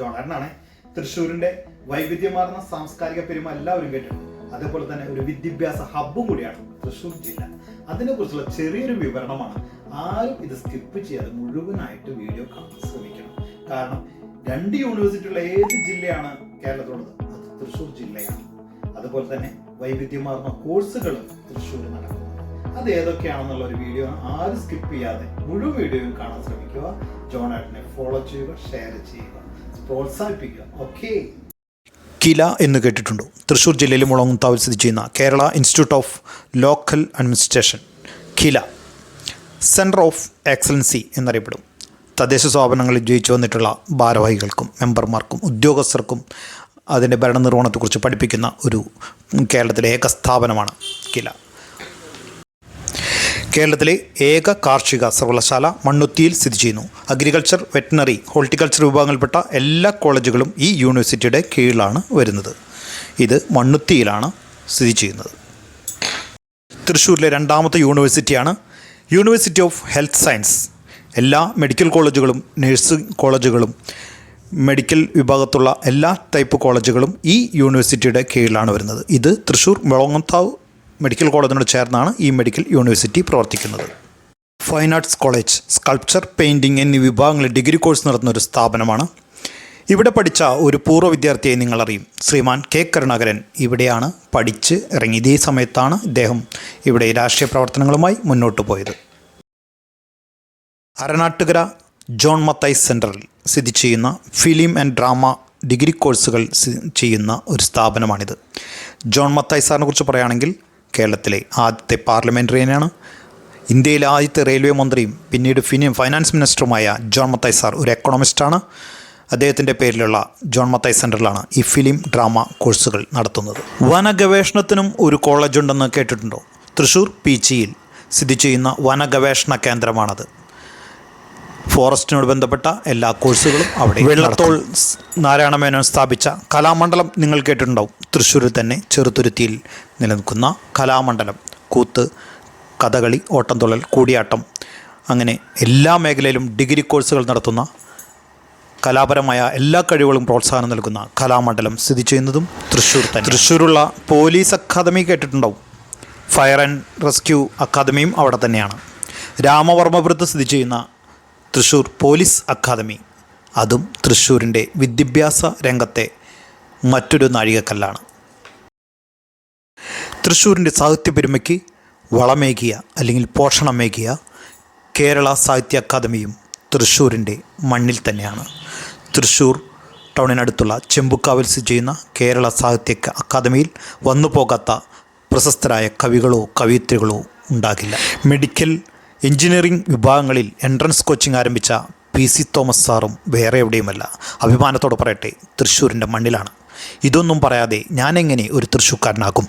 ജോണാരനാണ്. തൃശ്ശൂരിന്റെ വൈവിധ്യമാർന്ന സാംസ്കാരിക പെരുമ എല്ലാവരും കേട്ടിട്ടുണ്ട്. അതേപോലെ തന്നെ ഒരു വിദ്യാഭ്യാസ ഹബ്ബും കൂടിയാണ് തൃശ്ശൂർ ജില്ല. അതിനെ കുറിച്ചുള്ള ചെറിയൊരു വിവരണമാണ്. ആരും ഇത് സ്കിപ്പ് ചെയ്യാതെ മുഴുവനായിട്ട് വീഡിയോ കാണാൻ ശ്രമിക്കണം. കാരണം രണ്ട് യൂണിവേഴ്സിറ്റിയുള്ള ഏത് ജില്ലയാണ് കേരളത്തിലുള്ളത്? അത് തൃശ്ശൂർ ജില്ലയാണ്. അതുപോലെ തന്നെ വൈവിധ്യമാർന്ന കോഴ്സുകൾ തൃശ്ശൂർ നടക്കുന്നുണ്ട്. അത് ഏതൊക്കെയാണെന്നുള്ള ഒരു വീഡിയോ ആരും സ്കിപ്പ് ചെയ്യാതെ മുഴുവൻ വീഡിയോയും കാണാൻ ശ്രമിക്കുക. ജോണാട്ടിനെ ഫോളോ ചെയ്യുക ഷെയർ ചെയ്യുക. പ്രോത്സാഹിപ്പിക്കുക. ഓക്കേ കില എന്ന് കേട്ടിട്ടുണ്ടോ? തൃശ്ശൂർ ജില്ലയിലെ മുളങ്ങുത്താവിൽ സ്ഥിതി ചെയ്യുന്ന Kerala institute of local administration KILA. Centre of excellency എന്നറിയപ്പെടും. തദ്ദേശ സ്ഥാപനങ്ങളിൽ ജയിച്ചു വന്നിട്ടുള്ള ഭാരവാഹികൾക്കും മെമ്പർമാർക്കും ഉദ്യോഗസ്ഥർക്കും അതിന്റെ ഭരണനിർവഹണത്തെക്കുറിച്ച് പഠിപ്പിക്കുന്ന ഒരു കേരളത്തിലെ ഏക സ്ഥാപനമാണ് കില. കേരളത്തിലെ ഏക കാർഷിക സർവകലാശാല മണ്ണുത്തിയിൽ സ്ഥിതി ചെയ്യുന്നു. അഗ്രികൾച്ചർ വെറ്റിനറി ഹോർട്ടിക്കൾച്ചർ വിഭാഗങ്ങളിൽപ്പെട്ട എല്ലാ കോളേജുകളും ഈ യൂണിവേഴ്സിറ്റിയുടെ കീഴിലാണ് വരുന്നത്. ഇത് മണ്ണുത്തിയിലാണ് സ്ഥിതി ചെയ്യുന്നത്. തൃശ്ശൂരിലെ രണ്ടാമത്തെ യൂണിവേഴ്സിറ്റിയാണ് യൂണിവേഴ്സിറ്റി ഓഫ് ഹെൽത്ത് സയൻസ്. എല്ലാ മെഡിക്കൽ കോളേജുകളും നഴ്സിംഗ് കോളേജുകളും മെഡിക്കൽ വിഭാഗത്തുള്ള എല്ലാ ടൈപ്പ് കോളേജുകളും ഈ യൂണിവേഴ്സിറ്റിയുടെ കീഴിലാണ് വരുന്നത്. ഇത് തൃശ്ശൂർ മുളങ്ങത്താവ് മെഡിക്കൽ കോളേജിനോട് ചേർന്നാണ് ഈ മെഡിക്കൽ യൂണിവേഴ്സിറ്റി പ്രവർത്തിക്കുന്നത്. Fine arts college sculpture painting എന്നീ വിഭാഗങ്ങളിൽ ഡിഗ്രി കോഴ്സ് നടത്തുന്ന ഒരു സ്ഥാപനമാണ്. ഇവിടെ പഠിച്ച ഒരു പൂർവ വിദ്യാർത്ഥിയെ നിങ്ങളറിയും. ശ്രീമാൻ കെ കരുണാകരൻ ഇവിടെയാണ് പഠിച്ച് ഇറങ്ങി. ഇതേ സമയത്താണ് ഇദ്ദേഹം ഇവിടെ രാഷ്ട്രീയ പ്രവർത്തനങ്ങളുമായി മുന്നോട്ട് പോയത്. അരനാട്ടുകര ജോൺ മത്തൈസ് സെന്ററിൽ സ്ഥിതി ചെയ്യുന്ന ഫിലിം ആൻഡ് ഡ്രാമ ഡിഗ്രി കോഴ്സുകൾ ചെയ്യുന്ന ഒരു സ്ഥാപനമാണിത്. ജോൺ മത്തായി സാറിനെ കുറിച്ച് പറയുകയാണെങ്കിൽ കേരളത്തിലെ ആദ്യത്തെ പാർലമെന്ററിയനാണ് ഇന്ത്യയിലെ ആദ്യത്തെ റെയിൽവേ മന്ത്രിയും പിന്നീട് ഫിനി ഫൈനാൻസ് മിനിസ്റ്ററുമായ ജോൺ മത്തായി സാർ ഒരു എക്കണോമിസ്റ്റാണ്. അദ്ദേഹത്തിന്റെ പേരിലുള്ള ജോൺ മത്തായി സെന്ററിലാണ് ഈ ഫിലിം ഡ്രാമ കോഴ്സുകൾ നടത്തുന്നത്. വനഗവേഷണത്തിനും ഒരു കോളേജ് ഉണ്ടെന്ന് കേട്ടിട്ടുണ്ടോ തൃശ്ശൂർ പീച്ചിയിൽ സ്ഥിതി ചെയ്യുന്ന വനഗവേഷണ കേന്ദ്രമാണത്. ഫോറസ്റ്റിനോട് ബന്ധപ്പെട്ട എല്ലാ കോഴ്സുകളും അവിടെ വെള്ളത്തോൾ നാരായണമേനോൻ നാരായണ മേനോൻ സ്ഥാപിച്ച കലാമണ്ഡലം നിങ്ങൾ കേട്ടിട്ടുണ്ടാവും. തൃശ്ശൂരിൽ തന്നെ ചെറുതുരുത്തിയിൽ നിലനിൽക്കുന്ന കലാമണ്ഡലം. കൂത്ത് കഥകളി ഓട്ടംതുള്ളൽ കൂടിയാട്ടം. അങ്ങനെ എല്ലാ മേഖലയിലും ഡിഗ്രി കോഴ്സുകൾ നടത്തുന്ന കലാപരമായ എല്ലാ കഴിവുകളും പ്രോത്സാഹനം നൽകുന്ന കലാമണ്ഡലം സ്ഥിതി ചെയ്യുന്നതും തൃശ്ശൂർ തന്നെ തൃശ്ശൂരുള്ള പോലീസ് അക്കാദമി കേട്ടിട്ടുണ്ടാവും. ഫയർ ആൻഡ് റെസ്ക്യൂ അക്കാദമിയും അവിടെ തന്നെയാണ്. രാമവർമ്മപുരത്ത് സ്ഥിതി ചെയ്യുന്ന തൃശ്ശൂർ പോലീസ് അക്കാദമി. അതും തൃശ്ശൂരിന്റെ വിദ്യാഭ്യാസ രംഗത്തെ മറ്റൊരു നാഴികക്കല്ലാണ്. തൃശ്ശൂരിന്റെ സാഹിത്യ പെരുമയ്ക്ക് വളമേകിയ അല്ലെങ്കിൽ പോഷണമേകിയ കേരള സാഹിത്യ അക്കാദമിയും തൃശ്ശൂരിന്റെ മണ്ണിൽ തന്നെയാണ്. തൃശ്ശൂർ ടൗണിനടുത്തുള്ള ചെമ്പുക്കാവിൽ സ്ഥിതി ചെയ്യുന്ന കേരള സാഹിത്യ അക്കാദമിയിൽ വന്നു പോകാത്ത പ്രശസ്തരായ കവികളോ കവിയത്രികളോ ഉണ്ടാകില്ല. മെഡിക്കൽ എഞ്ചിനീയറിംഗ് വിഭാഗങ്ങളിൽ എൻട്രൻസ് കോച്ചിങ് ആരംഭിച്ച പി സി തോമസ് സാറും വേറെ എവിടെയുമല്ല. അഭിമാനത്തോടെ പറയട്ടെ തൃശ്ശൂരിന്റെ മണ്ണിലാണ്. ഇതൊന്നും പറയാതെ ഞാനെങ്ങനെ ഒരു തൃശ്ശൂർക്കാരനാകും?